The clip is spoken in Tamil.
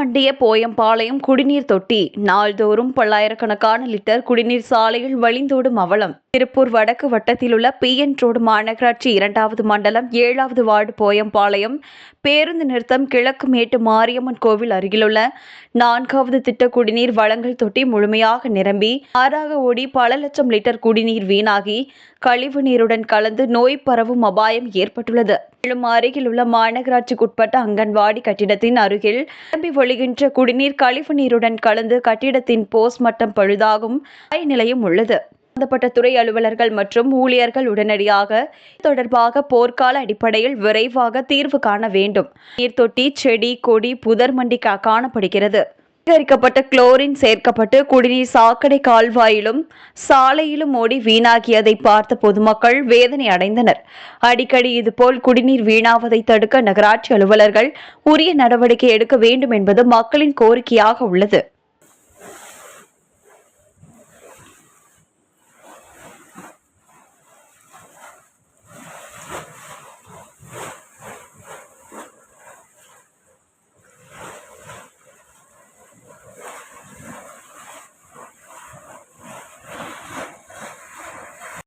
மண்டிய போயம்பாளையம் குடிநீர் தொட்டி. நாள்தோறும் பல்லாயிரக்கணக்கான லிட்டர் குடிநீர் சாலையில் வழிந்தோடும் அவலம். திருப்பூர் வடக்கு வட்டத்தில் உள்ள பிஎன் ரோடு மாநகராட்சி இரண்டாவது மண்டலம் ஏழாவது வார்டு போயம்பாளையம் பேருந்து நிறுத்தம் கிழக்கு மேட்டு மாரியம்மன் கோவில் அருகிலுள்ள நான்காவது திட்ட குடிநீர் வழங்கல் தொட்டி முழுமையாக நிரம்பி ஆறாக ஓடி பல லட்சம் லிட்டர் குடிநீர் வீணாகி கழிவு நீருடன் கலந்து நோய் பரவும் அபாயம் ஏற்பட்டுள்ளது. மேலும் அருகில் உள்ள மாநகராட்சிக்குட்பட்ட அங்கன்வாடி கட்டிடத்தின் அருகில் நிரம்பி வழிகின்ற குடிநீர் கழிவு நீருடன் கலந்து கட்டிடத்தின் போஸ் மட்டம் பழுதாகும் அபாய நிலையும் உள்ளது. சம்பந்தப்பட்ட துறை அலுவலர்கள் மற்றும் ஊழியர்கள் உடனடியாக தொடர்பாக போர்க்கால அடிப்படையில் விரைவாக தீர்வு காண வேண்டும். நீர் தொட்டி செடி கொடி புதர் மண்டி காணப்படுகிறது. சுத்திகரிக்கப்பட்ட குளோரின் சேர்க்கப்பட்டு குடிநீர் சாக்கடை கால்வாயிலும் சாலையிலும் ஓடி வீணாகியதை பார்த்த பொதுமக்கள் வேதனை அடைந்தனர். அடிக்கடி இதுபோல் குடிநீர் வீணாவதை தடுக்க நகராட்சி அலுவலர்கள் உரிய நடவடிக்கை எடுக்க வேண்டும் என்பது மக்களின் கோரிக்கையாக உள்ளது.